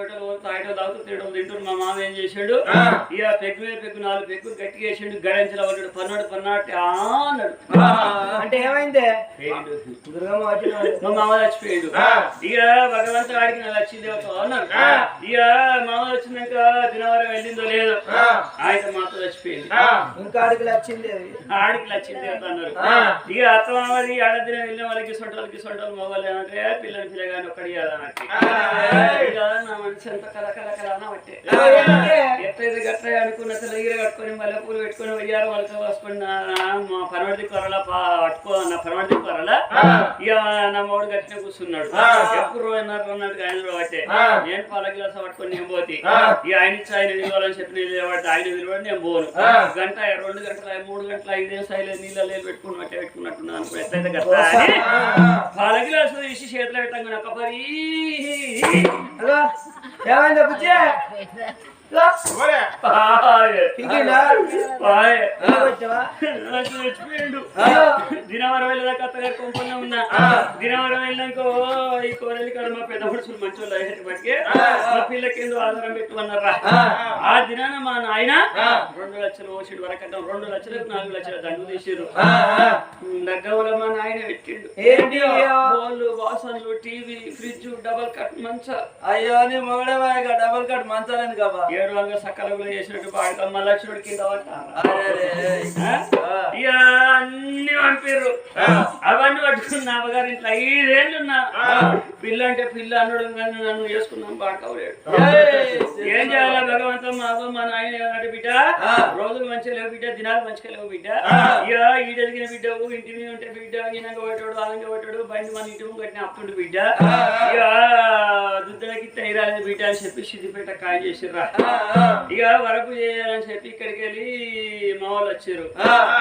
কয়টা తాగటం తాగుతూ తినడం తింటారు మా మామ ఏం చేశాడు? ఆ. ఇక పెగ్గు మీద పెగ్గు నాలుగు పెగ్గులు గట్టిగా వేసాడు గడంచల పడ్డాడు పన్నాడు పన్నాడు ఆ అన్నాడు. అంటే ఏమైంది? మా మామ చచ్చిపోయాడు. ఆ. ఇక భగవంతుడు ఆడికి నా లక్ష్మీ దేవత అన్నారు ఆ. ఇక మామ వచ్చినాక దినవారం వెళ్ళిందో లేదో ఆ. ఆయన మాతో చచ్చిపోయింది ఆ. ఇంకా అడుగులు వచ్చింది ఆడికి లక్ష్మీ దేవత అన్నారు ఆ. ఇక అత్తమామది ఆడదిన వెళ్ళిన వాళ్ళకి సొంటలకి సొంటలు మొగలు ఏమంటే పిల్లని పిల్లగాని ఒక్కడి నాకు ఇక నా మనసు ఎంత కల కల ఎట్లయితే గట్ల అనుకున్న తెల్లగిర కట్టుకొని మల్లె పూలు పెట్టుకొని వెయ్యారు వాళ్ళతో వసుకొని మా పరమడి కొరల పట్టుకో నా పరమడి కొరల ఇక నా మూడు గట్టిన కూర్చున్నాడు. ఎప్పుడు అన్నట్టు ఆయన పట్టే. నేను పాల గిలాస పట్టుకొని నేను పోతే. ఇక ఆయన ఇచ్చి ఆయన నిలవాలని చెప్పి నిలబడి ఆయన నిలబడి నేను పోను. గంట రెండు గంటల మూడు గంటల ఐదే నీళ్ళ లేదు పెట్టుకుని బట్టే పెట్టుకున్నట్టున్నాను అనుకో ఎట్లయితే గట్ల పాల గిలాసు తీసి చేతిలో పెట్టంగా ఒక పరి హలో. 杨文的不见。చచ్చిపోయిండు దినవరం వెళ్ళదాకా అత్తగారి కొంపనే ఉన్నా దినవరం వెళ్ళినాక ఓ, ఈ కోరలి కాడ మా పెద్ద మనుషులు మంచి వాళ్ళు అయ్యేటి బట్టి మా పిల్లకి ఎందుకు ఆధారం పెట్టుకున్నారా? ఆ. దినాన మా నాయన రెండు లక్షలు ఓసిడు వరకట్టం రెండు లక్షలకు నాలుగు లక్షల దండు తీసిరు దగ్గర మా నాయన పెట్టిండు? బోళ్ళు వాసనలు టీవీ ఫ్రిడ్జ్ డబల్ కట్ మంచ. అయ్యో నీ మొగడే డబల్ కట్ మంచాలని కాబా ఏడు వందల సకలగులు చేసినట్టు బాడకమ్మ లక్షుడు కింద? ఇక అన్ని పంపిర్రు. అవన్నీ పట్టుకుని నా అమ్మగారి ఇంట్లో ఐదేళ్ళు ఉన్నా. పిల్ల అంటే పిల్ల అన్నాడు కానీ నన్ను చేసుకున్నాం బాడకవలేడు ఏం చేయాలా భగవంతం మా అవ్వ మా నాయన ఏమన్నాడు బిడ్డ? రోజులు మంచిగా లేవు బిడ్డ దినాలు మంచిగా లేవు బిడ్డ. ఇక ఈ ఎదిగిన బిడ్డవు ఇంటి మీద ఉంటే బిడ్డ ఈయనక పెట్టాడు ఆనంగా పెట్టాడు బండి మన ఇంటి ముందు కట్టిన అప్పుడు బిడ్డ. ఇక దుద్దలకి తైరాలేదు బిడ్డ అని చెప్పి సిద్దిపేట కాయ చేసిర్రా. ఇక వరకు చేయాలని చెప్పి ఇక్కడికి వెళ్ళి మా వాళ్ళు వచ్చారు.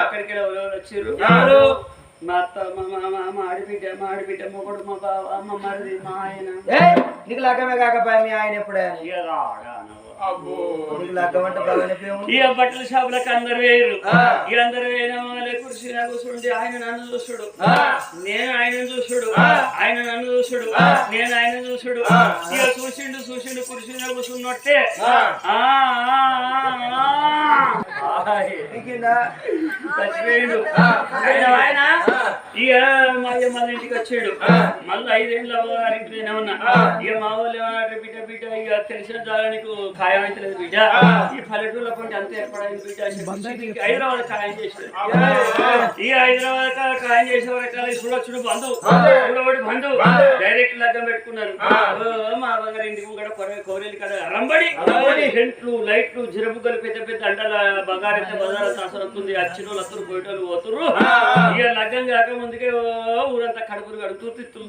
అక్కడికి వెళ్ళి ఎవరెవరు వచ్చారు. ఎవరు? మా అత్త మా మా ఆడిబిడ్డ మా ఆడిబిడ్డ మొగుడు మా బావ మా మరిది మా ఆయన. నీకు లగ్గమే కాకపోయా మీ ఆయన ఎప్పుడే ఇక ఇక బట్టల షాపులకు అందరు వేయరు. ఇక అందరు వేయన వాళ్ళే కుర్చీ కూర్చుంటే ఆయన నన్ను చూసుడు నేను ఆయన చూసుడు ఆయన నన్ను చూసుడు నేను ఆయన చూసుడు ఇక చూసిండు చూసిండు కుర్చీ కూర్చున్నట్టే. చచ్చిపోయిండు ఆయన ఇక ఇంటికి వచ్చాడు. మళ్ళీ ఐదేళ్ళు అవ్వగారింటి నేను ఉన్నా ఇక మా వాళ్ళు ఏమన్నారు బిడ్డ బిడ్డ ఇక తెలిసిన చాలా నీకు ఖాయం అవుతలేదు బిడ్డ. ఈ పల్లెటూళ్ళ కొంటే అంత ఏర్పడైంది బిడ్డ. హైదరాబాద్ ఖాయం చేసాడు ఇక హైదరాబాద్ ఖాయం చేసే వరకు చూడొచ్చుడు బంధు చూడబడి బంధు డైరెక్ట్ లగ్గం పెట్టుకున్నారు మా అవ్వగారి ఇంటికి కూడా కొర- కోరేలి కదా రంబడి. టెంట్లు లైట్లు జిరబుగ్గలు పెద్ద పెద్ద అండల బంగారైతే బజార్ తాసర వస్తుంది అచ్చినోళ్ళు అత్తురు పోయేటోళ్ళు పోతురు ఇక లగ్గం కాక ముందుకే ఊరంతా కడుపులు కడుగుతూ తిత్తులు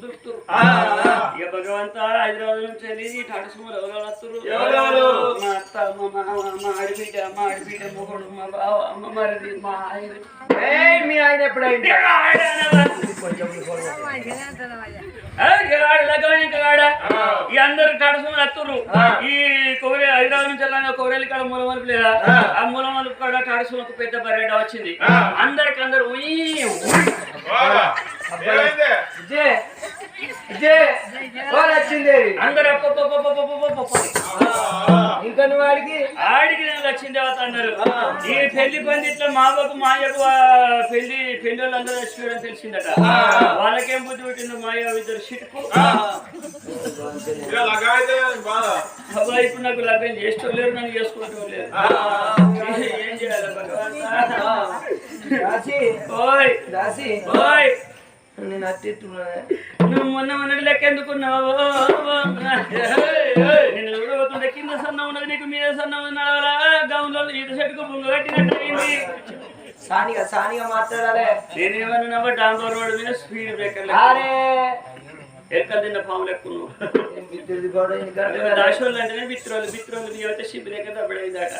ఇక భగవంత హైదరాబాద్ నుంచి వెళ్ళి టాటా సుమోలు వస్తురు ఎవరెవరు? మా అత్త మా మామ మా ఆడిబిడ్డ మా ఆడిబిడ్డ మొగుడు మా బావ మా మరిది మా ఆయన. మీ ఆయన ఎప్పుడైంది? ఈ అందరు కడసం వస్తుర్రు. ఈ కొబ్బరి హైదరాబాద్ నుంచి వెళ్ళాక కొబ్బరి కాడ మూల మలుపు లేదా? ఆ. మూల మలుపు కాడ కడసం ఒక పెద్ద బర్రెడ వచ్చింది. అందరికి అందరు ఉయ్యి, వచ్చింది అందరు అప్పప్పప్పప్పప్పప్పప్ప. ఇంకా నువ్వు వాడికి ఆడికి నేను లక్ష్మీ దేవత అన్నారు. ఈ పెళ్ళి పందిట్లో మా బాబు మాయకు ఆ పెళ్ళి పెళ్ళి వాళ్ళందరూ చచ్చిపోయారని తెలిసిందట వాళ్ళకేం బుద్ధి పుట్టిందో మాయ ఇద్దరు షిట్కు ఇప్పుడు నాకు లగ్నం చేస్తూ లేరు నన్ను చేసుకోవటం లేరు. ఏం చేయాలి ఓయ్. ఓయ్. నేను అత్తిస్తున్నానే నువ్వు మొన్న మొన్నటి లెక్క ఎందుకున్నావు? నేను చూడబోతుంటే కింద సన్న ఉన్నది నీకు మీద సన్న ఉన్నది గౌన్లో ఈత చెట్టుకు బుంగ కట్టినట్టు అయింది. సానిగా సానిగా మాట్లాడాలి. నేనేమన్నా డాంబర్ రోడ్ మీద స్పీడ్ బ్రేకర్ అరే! ఎక్కడ తిన్న కూడా ఇంకా దాశోళ్ళు అంటేనే బిత్రోలు బిత్రోలు దిగితే షిప్ దగ్గర దబ్బడైందట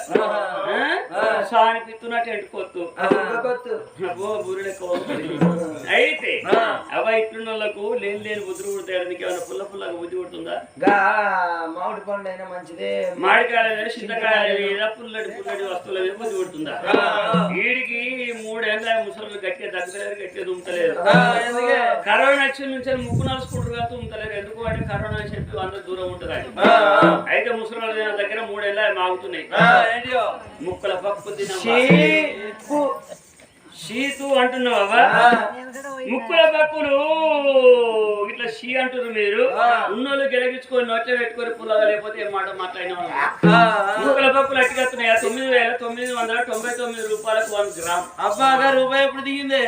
సాని పిత్తున్నట్టు ఎంటుకోవద్దు అబ్బో బురుడు ఎక్కువ అయితే అవ ఇట్లున్నోళ్ళకు లేని లేని బుద్ధి పుడతాడు నీకు ఏమైనా పుల్ల పుల్లగా బుద్ధి పుడుతుందా? గా మామిడి పండు అయినా మంచిదే మామిడికాయలు చింతకాయలు. మీద పుల్లడి పుల్లడి వస్తువుల మీద బుద్ధి పుడుతుందా? వీడికి మూడేళ్ళ ముసలు గట్టిగా దగ్గర గట్టిగా దుమ్ముతలేదు. కరోనా వచ్చిన నుంచి ముక్కు నలుసుకుంటారు కదా తుమ్ముతలేరు ఎందుకు అంటే కరోనా అని చెప్పి అందరూ దూరం. అయితే ఆ, ఏంటియో? ముక్కల పప్పు చీపు. షీతు అంటున్నావా? ముక్కుల పప్పులు ఇట్లా షీ అంటున్నారు మీరు. ఆ. ఉన్నోళ్ళు గెలిగించుకొని నోట్లో పెట్టుకొని పుల్లగా లేకపోతే ఏం మాట మాట్లాడిన ముక్కల పప్పులు అట్టుకొస్తున్నాయి తొమ్మిది వేల తొమ్మిది వందల తొంభై తొమ్మిది రూపాయలకు వన్ గ్రామ్. అబ్బా రూపాయి ఎప్పుడు దిగింది?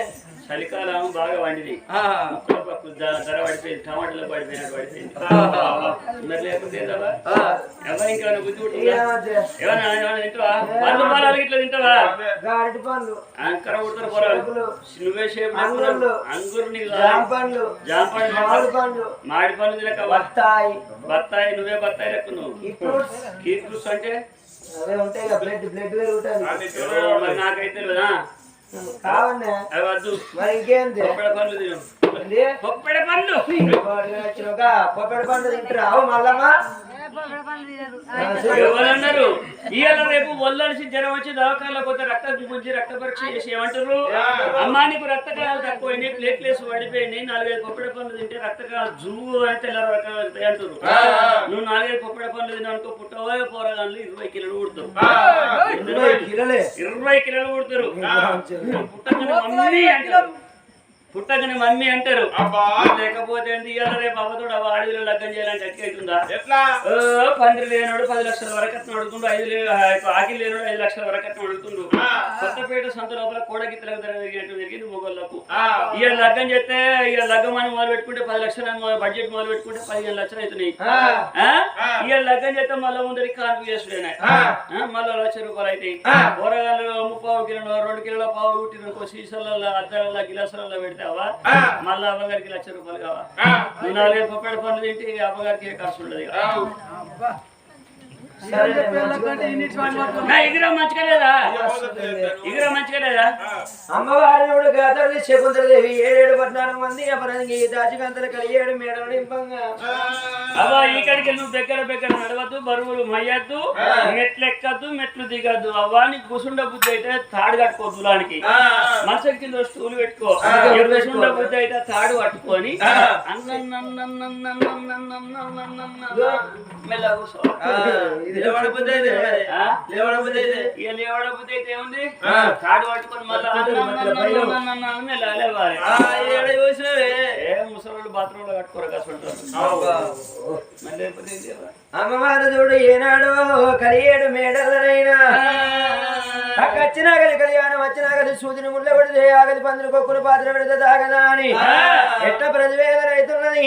చలికాలం బాగా వండింది ధర పడిపోయింది టమాటాలు పడిపోయినట్టు పడిపోయింది. మరి లేకపోతే. ఎవరు బుద్ధి తింటావా? పండ్లు పాలాలు ఇట్లా తింటావా? గారటి పండ్లు. అంకర ఉడతారు నువ్వే షేప్. అంగురు పండ్లు. మామిడి తినక బత్తాయి. బత్తాయి నువ్వే బత్తాయి లెక్క నువ్వు ఈ ఫ్రూట్స్ అంటే? అవే ఉంటాయి బ్లడ్ నాకైతే వద్దు. మరి ఇంకేంది? పొప్పడ? పొప్పడ పండు. మల్లమ్మా. ఎవరన్నారు? ఇవాళ రేపు ఒళ్ళడిసి జ్వరం వచ్చి దవాఖానలో పోతే రక్తం గుంచి రక్త పరీక్ష చేసి ఏమంటారు అమ్మా నీకు రక్త కణాలు తక్కువైనాయి ప్లేట్లెస్ పడిపోయినాయి నాలుగైదు పొప్పడ పండ్లు తింటే రక్త కణాలు జువ్వు అయితే తెల్ల రకాలు వెళ్తాయి అంటారు నువ్వు నాలుగైదు పొప్పడ పండ్లు తిననుకో పుట్టవో పోరగాళ్ళు ఇరవై కిలోలు కుడతావు ఇరవై కిలోలే. ఇరవై కిలోలు కుడతారు పుట్టగానే మమ్మీ అంటారు. పుట్టగానే మమ్మీ అంటారు. అబ్బా. లేకపోతే ఇవాళ రేపు అవ్వతోడు అవ్వ అడవిలో లగ్గం చేయాలంటే అట్లయితుందా ఎట్లా? పందిరి లేనోడు పది లక్షల వరకు అతను అడుగుతుండు ఐదు ఆకిలి లేనోడు ఐదు లక్షల వరకు అతను అడుగుతుండు కొత్తపేట సంత లోపల కోడగిత్తలకు ధర తిరిగినట్టు తిరిగింది మొగోళ్ళకు. ఇక లగ్గం చేస్తే ఇక లగ్గం అని మొదలు పెట్టుకుంటే పది లక్షలు బడ్జెట్ మొదలు పెట్టుకుంటే పదిహేను లక్షలు అవుతున్నాయి? ఇక లగ్గం చేస్తే మళ్ళీ ముందరికి కాన్పు చేసుడేనా. మళ్ళీ లక్ష రూపాయలు అవుతాయి. కూరగాయలు ముప్పావు కిలో రెండు కిలోల పావు కుట్టిన సీసాలలో అద్దాల గిలాసాలలో పెడతావా మళ్ళీ అవ్వగారికి లక్ష రూపాయలు కావా? నువ్వు నాలుగైదు పప్పాడు పనులు తింటే అవ్వగారికి ఖర్చు ఉండదు మంచిగా లేదా? మంచిగా లేదా? అమ్మవారి శకుంతలదేవి ఏడేడు పద్నాలుగు మంది అపరంగి దాచికంతలు కలిగేడు మేడలు నింపంగా అవ్వ ఇక్కడికి నువ్వు బెగ్గర బెగ్గర నడవద్దు బరువులు మయ్యద్దు మెట్లు ఎక్కద్దు మెట్లు దిగద్దు. అవ్వ నీకు కుసుండ బుద్ధి అయితే తాడు కట్టుకో దులానికి. మంచం కింద స్టూల్ పెట్టుకో. కుసుండ బుద్ధి అయితే తాడు పట్టుకొని లేవడ బుద్ధి అయితే ఏముంది తాడు పట్టుకొని మళ్ళీ ముసలోళ్ళు బాత్రూమ్లో కట్టుకోరు కసుకుంటారు అమ్మవారు చూడు ఏనాడు కలిగేడు మేడలనైనా వచ్చినా గది కళ్యాణం వచ్చినా గది సూదిని ముళ్ళ పడితే పందులు కొక్కులు పాత్ర పెడితే తాగదా అని. ఎట్ట ప్రతివేదన అవుతున్నది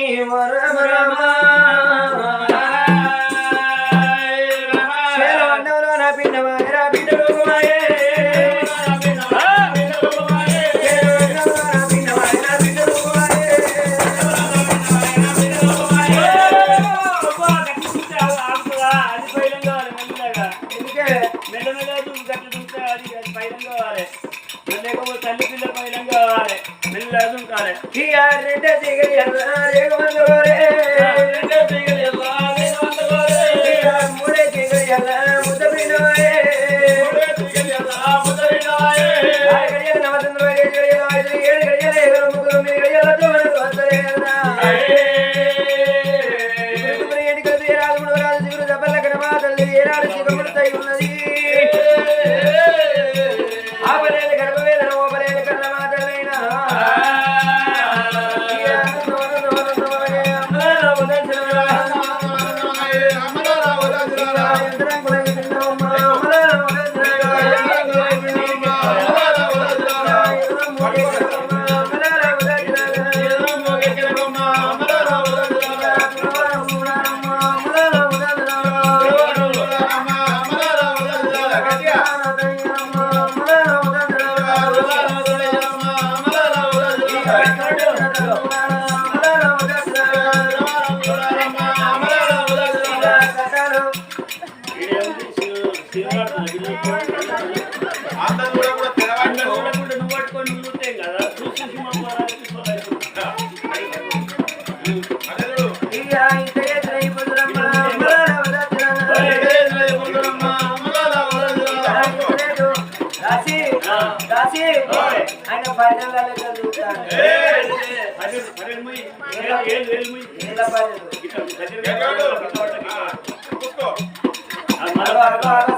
దుంకాలి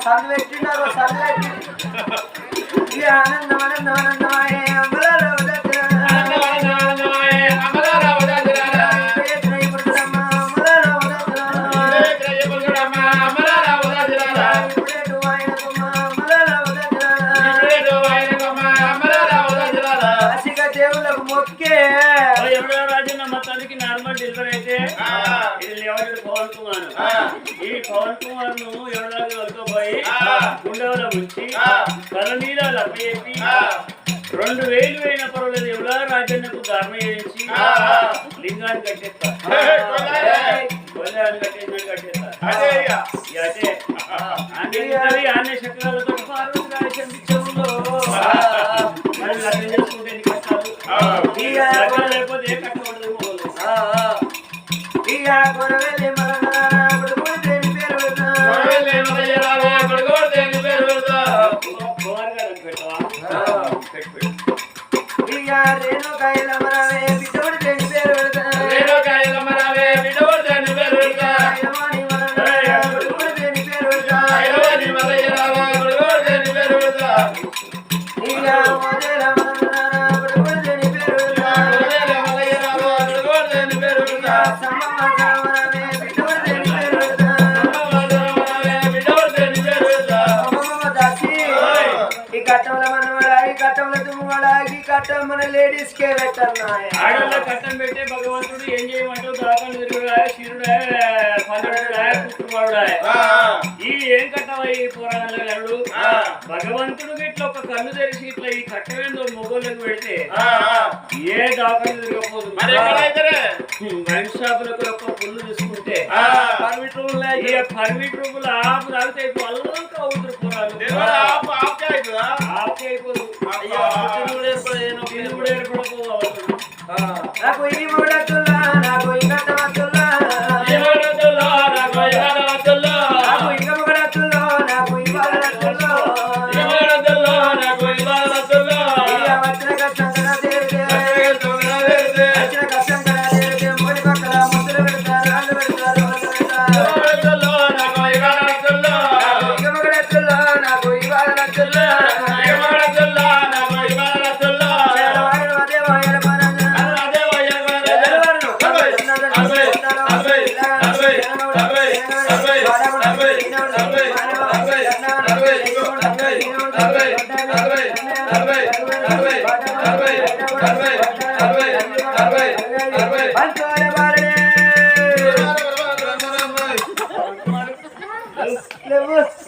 సందు పెట్టినారు సందు పెట్టి ఆనందం ఆనందం ఆనందమాయే గుండెల ఉంచి తల మీద రెండు వేలు అయిన పర్వాలేదు ఎవరో రాజన్నకు ధర్మ చేయించి లింగాన్ని కట్టేస్తా. కట్టేసినట్టు కట్టేస్తా. అదే అంటే ఇద్దరి ఆనే కట్టంల మనవడా ఈ కట్టంల తుమ్మడా ఈ కట్టం మన లేడీస్ కే పెట్టన్నాయ? ఆడోళ్ళ కట్టం పెట్టే భగవంతుడు ఏం చేయమంటావు? దాకా తిరుగుడా శిరుడా కుటుంబాడుడా ఈ ఏం కట్టవా ఈ పురాణాల గరుడు భగవంతుడు ఇట్లా ఒక కన్ను తెరిచి ఇట్లా ఈ కట్టమేందో మొగోళ్ళకి పెడితే ఏ దాకాలు తిరగకపోదు వైన్ షాపులకు ఒక పుల్లు తీసుకుంటే ఈ పర్మిట్ రూపులు ఆపు తాగితే పల్లంక అవుతురు పురాలు ఆపే అయిపోదు? నాకు ఈ మూడతుల్లా నాకు ఈ కట్టమతుల్లా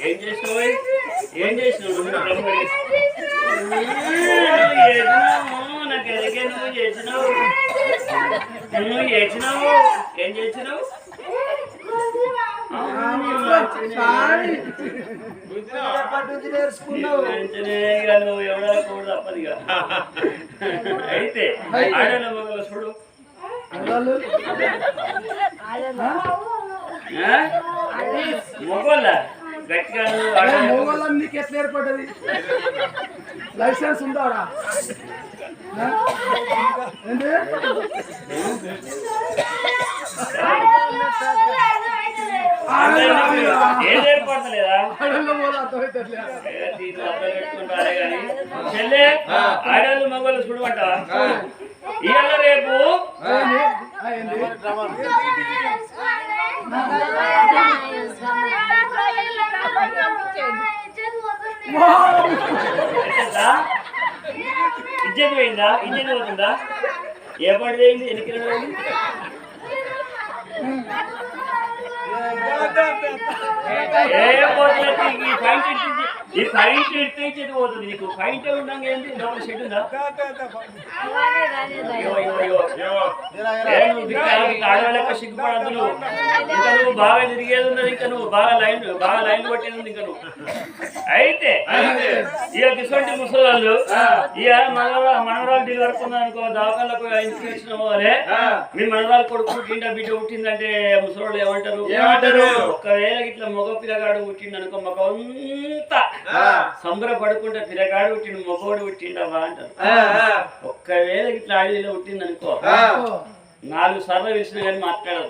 ఏం చేసినావు? ఏం చేసినావు? నాకు ఎదిగే నువ్వు చేసినావు నువ్వు చేసినావు ఏం చేసినావు అయితే ఆడల మగల చూడు మొగోళ్ళ? మొగోళ్ళని నీకు ఎట్లా ఏర్పడ్డది? లైసెన్స్ ఉందాడా ఏంటి? ఆడవాళ్ళు మగవాళ్ళు చూడమంటావా ఇవాళ రేపు ఏంది? ఇజ్జత్ పోయిందా? ఇజ్జత్ పోతుందా? ఏ పడి పోయింది? ఎన్ని కిలోలు ఈ ఫైట్ ఇట్టి ఇచ్చేది పోతుంది నీకు. ఫైట్ ఉండగా ఏంటి లోపల షెడ్ ఉందా? ఆడవాళ్ళకి సిగ్గుపడద్దు నువ్వు. ఇంకా నువ్వు బాగా తిరిగేది ఉన్నది ఇంకా నువ్వు బాగా లైన్ బాగా లైన్ కొట్టేది ఉంది ఇంకా నువ్వు. అయితే ఇక ఇటువంటి ముసలాళ్ళు ఇక మనవరా మనవరాలు డెలివరీ అనుకో దాఖలకు ఇన్ఫెక్షన్ అవ్వాలి. మీ మనవరాలు కొడుకు పుట్టిండ బిడ్డ పుట్టిందంటే ముసలోళ్ళు ఏమంటారు? ఏమంటారు? ఒకవేళ ఇట్లా మగ పిల్లగాడు పుట్టిండు అనుకో మగ అంతా సంబరపడుకుంటే పిల్లగాడు పుట్టిండు మగోడు పుట్టిండవా అంటారు. ఒక్కవేళ ఇట్లా ఆడిలో పుట్టింది అనుకో నాలుగు సార్లు పిలిచినా కానీ మాట్లాడదు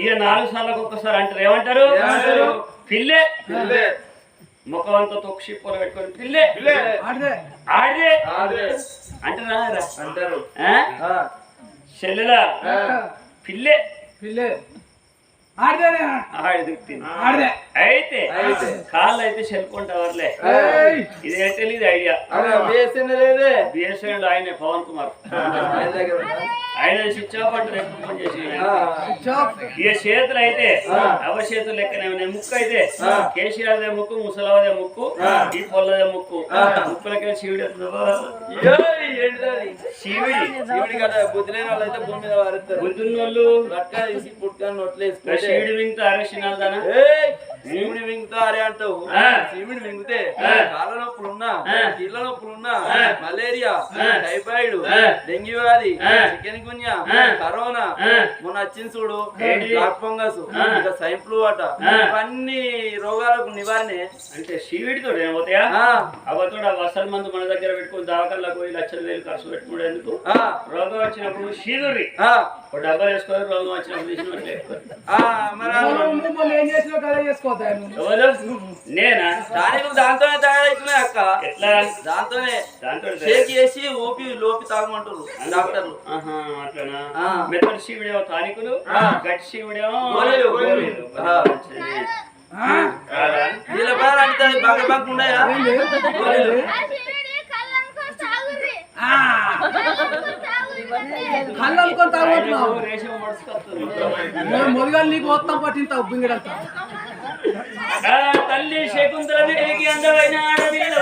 ఇక నాలుగు సార్లకు ఒక్కసారి అంటారు. ఏమంటారు? పిల్లే. ముఖం అంతా తొక్కి పొల పెట్టుకొని పిల్లే. ఆడదే ఆడే అంటారా? అంటారు. చెల్లెలా? పిల్లే. పిల్లే. అయితే అయితే. కాళ్ళు అయితే సెల్కొంటావర్లే ఏయ్. ఇది ఇది ఐడియా. అరే వేసింది లేదే బిఎస్ఎన్ ఆయనే పవన్ కుమార్. ఆయన స్విచ్ ఆఫ్ అంటారు చేసి చాప్ ఇక చేతులు అయితే. అవ చేతులు లెక్కనే ముక్కు అయితే ఆ. కేసీఆర్దే ముక్కు ముసలవదే ముక్కు. ఈ పొల్లదే ముక్కు. ముక్కులకే శివుడు? శివుడి శివుడి కదా బుద్ధి లేని వాళ్ళు అయితే భూమి మీద వారుతారు బుద్ధున్నోళ్ళు లట్కా తీసి పుట్టుకొని నోట్లో ఆ వేసుకుంటే శివుడి వింత అరసినాల్దానా ఏయ్, శివుడి మింగుతా అరే అంటావు ఆ. శివుడి మింగితే ఆ. కాళ్ళ నొప్పులున్నా ఆ. కీళ్ళ నొప్పులున్నా ఆ. మలేరియా. టైఫాయిడ్. డెంగ్యూ వ్యాధి. చికెన్ ఆ. కరోనా. మొన్న వచ్చింది చూడు? Black fungus. ఇంకా స్వైన్ ఫ్లూ అట. ఇవన్నీ రోగాలకు నివారణే అంటే ఏమవుతాయా. అవతోడు ఆ వసల్ మందు మన దగ్గర పెట్టుకుని దవాఖానలకు పోయి లక్షల వేలు ఖర్చు పెట్టుకునేందుకు ఆ. రోగం వచ్చినప్పుడు శీదురి ఆ. ఒక డబ్బా వేసుకొని రోగం వచ్చినప్పుడు ఎవరు నేనా దాంతోనే తయారవుతున్నాయి అక్క ఎట్లా దాంతోనే దాంతో షేక్ చేసి ఓపి లోపి తాగమంటారు డాక్టర్లు ఆహా, అట్లనా ఆ. మెత్తడి శివుడేమో తానికులు. గట్టి శివుడేమో? వీళ్ళ పేరు అంటే బాగా బాగా ఉన్నాయా? కళ్ళు అనుకొని నీకు మొత్తం బింగడంతా. తల్లి శకుంతల అందమైన ఆడపిల్ల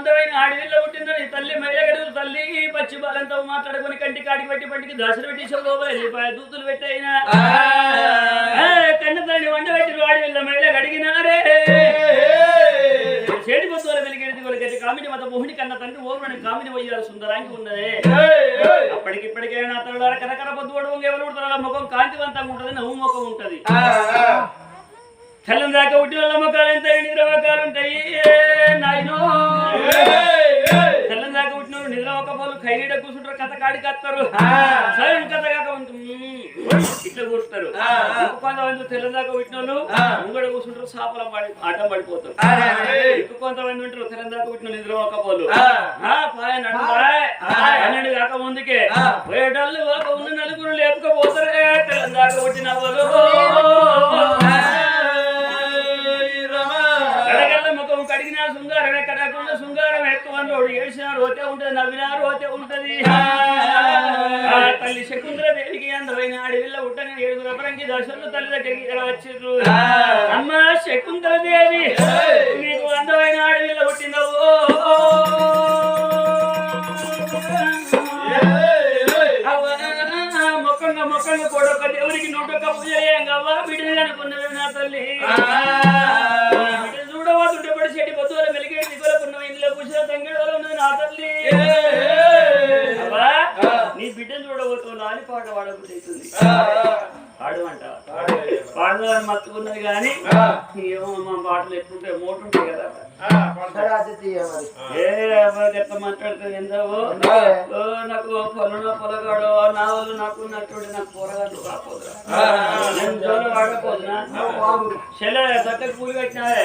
అందమైన ఆడపిల్ల పుట్టిందని తల్లి మైలగడుగు తల్లి పచ్చి బాలంతో మాట్లాడుకొని కంటి కాడికి పెట్టి పంటికి దశలు పెట్టి వెళ్ళిపోయా దూతులు పెట్టయినా కన్న తల్లి వంట పెట్టి ఆడపిల్ల మైల గడిగినారే చేడి పొద్దుల వెలిగేది వాళ్ళకి కామిని మత మోహిని కన్న తండ్రి ఓర్వని కామిని వయ్యారు సుందరాంగి ఉన్నదే. అప్పటికిప్పటికైనా అతను కరకర పొద్దువాడు ఎవరు ముఖం కాంతివంతంగా ఉంటది నవ్వు ముఖం ఉంటది. తెల్లం దాకా ఉట్టి వల్ల ముఖాలు ఎంత నిద్ర ముఖాలు ఉంటాయి? నాయనో. తెల్లం దాకా ఉట్టిన నిద్ర ఒక పోలు ఖైరీడ కూర్చుంటారు కథ కాడికి వస్తారు స్వయం కథ కాక ఇట్లా కూర్చుంటారు. కొంతమంది తెల్లం దాకా ఉట్టిన వాళ్ళు ముంగడ కూర్చుంటారు సాపల పడి ఆటం పడిపోతారు. ఇంకో కొంతమంది ఉంటారు తెల్లం దాకా ఉట్టిన నిద్ర ఒక పోలు. పన్నెండు కాక ముందుకే. పోయేటోళ్ళు ఒక ఉన్న నలుగురు లేపుకపోతారే. తెల్లం దాకా ఉట్టిన వాళ్ళు కడిగిన శృంగారం ఎక్కడకుండా శృంగారం ఎక్కువ అన్నోడు ఏడ్చిన రోతే ఉంటది నవ్వినా రోతే ఉంటది. తల్లి శకుంతల దేవికి అందమైన అడవిలో ఉంటని ఏడుగురు అపరంకి దశలు తల్లి దగ్గరికి ఇలా వచ్చిర్రు? అమ్మ శకుంతల దేవి నీకు అందమైన అడవిలో పుట్టినవు మొక్కంగా మొక్కంగా కొడొక్క దేవునికి నూటొక్క పూజ చేయంగవ్వా? బిడ్డలు అనుకున్నది నా తల్లి. చెడి పొద్దుల మెలిగే దిగులకున్న ఇందులో కూర్చున్న తంగిడలో ఉన్నది నా తల్లి. నీ బిడ్డను చూడబోతున్నా అని పాట పాడబుద్ధి పాడదాన్ని మత్తుకున్నది కానీ ఏమో మా పాటలు ఎట్లుంటాయి మోటు ఉంటాయి కదా ఏ అబ్బాయి ఎట్లా మాట్లాడుతుంది ఎందావో ఓ, నాకు పొలంలో పొలగాడు నా వాళ్ళు నాకు నటువంటి నాకు పోరగాడు రాపోదురా నేను జోలు వాడకపోదునా చెల్లె తట్టకు పూలు కట్టినావే.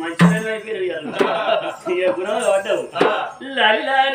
మంచిగా అయిపోయినావు గుణాలు పడ్డావు. లాలి లాలి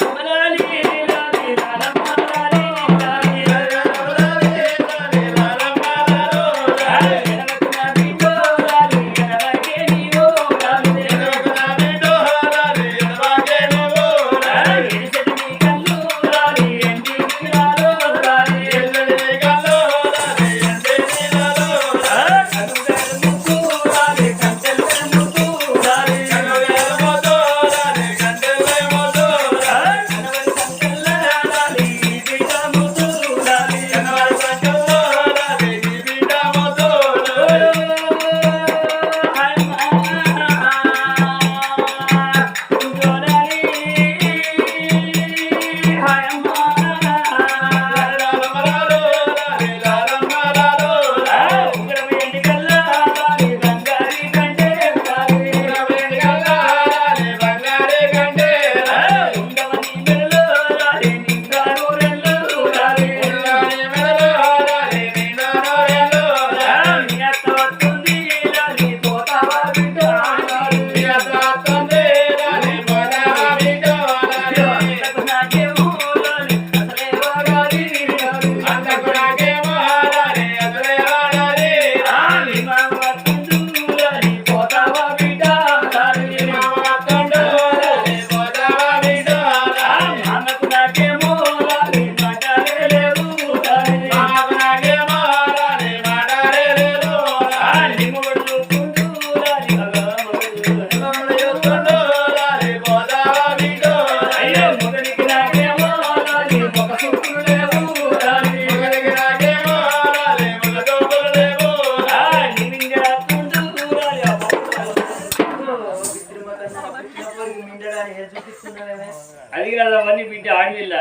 ఆడవిల్ల.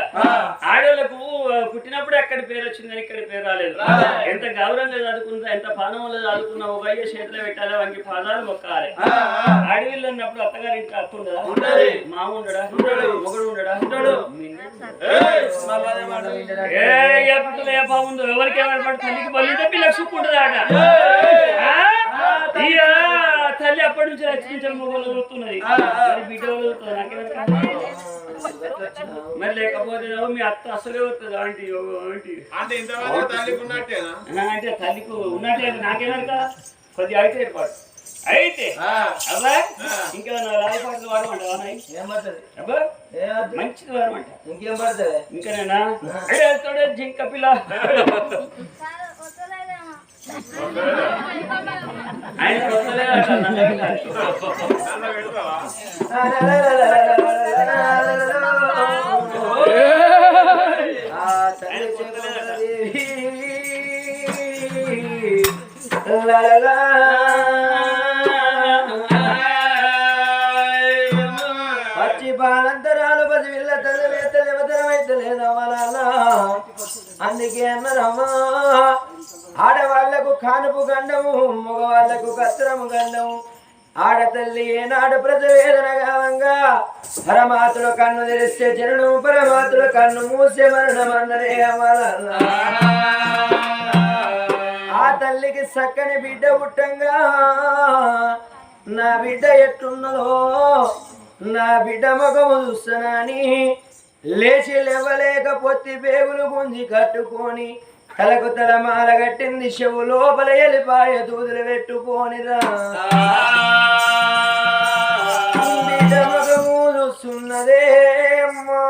ఆడవాళ్ళకు పుట్టినప్పుడే అక్కడి పేరు వచ్చిందని ఇక్కడ పేరు రాలేదు. ఎంత గౌరవంగా చదువుకుంటా ఎంత పానంలో చదువుకున్నా ఒక అయ్యే చేతిలో పెట్టాలి వానికి పాదాలు మొక్కాలి. ఆడవిల్లు అన్నప్పుడు అత్తగారి ఇంట్లో అత్త ఉండదా? మామ ఉండడా? మొగుడు ఉండడా? ఏ బాగుందో ఎవరికి ఎవరి తల్లికి బలింటే పిల్లకి సుక్కు ఉంటుంది ఇక తల్లి. అప్పటి నుంచి రక్షించాలి మొగలు మరి బిడ్డ నాకేమన్నా మరి లేకపోతే మీ అత్త అసలే వస్తుంది అంటే ఇంతవరకు తల్లికి ఉన్నట్టేనా అంటే కొద్దిగా అయితే ఏర్పాటు అయితే అబ్బా ఇంకా నా రాయి పాటలు వాడమంటావా అబ్బా. మంచిది వాడమంట ఇంకేం పడుతుంది ఇంకా నేనా అడే తోడే జింక పిల్ల ఆయన పచ్చి పాలంతరాలు పది విల్ల తల్లి వేత్తలు ఎవతరమైతలేదమ్మలాలా అందుకే అన్నారమ్మా ఆడవాళ్ళకు కానుపు గండము మగవాళ్ళకు కత్తరము గండము. ఆడతల్లి ఏనాడు ప్రజవేదన గావంగా పరమాతులు కన్ను తెరిస్తే జననం పరమాతులు కన్ను మూసే మరణం అన్నరే అమలాలా ఆ తల్లికి చక్కని బిడ్డ పుట్టంగా. నా బిడ్డ ఎట్టున్నదో నా బిడ్డ మగము చూస్తున్నాని లేచి లేవలేక పొత్తి పేగులు గుంజి కట్టుకొని తలకు తల మాల కట్టింది చెవు లోపల ఎలిపాయ దూదులు పెట్టుకోనిరా. బిడ్డ మగము చూస్తున్నదే అమ్మా.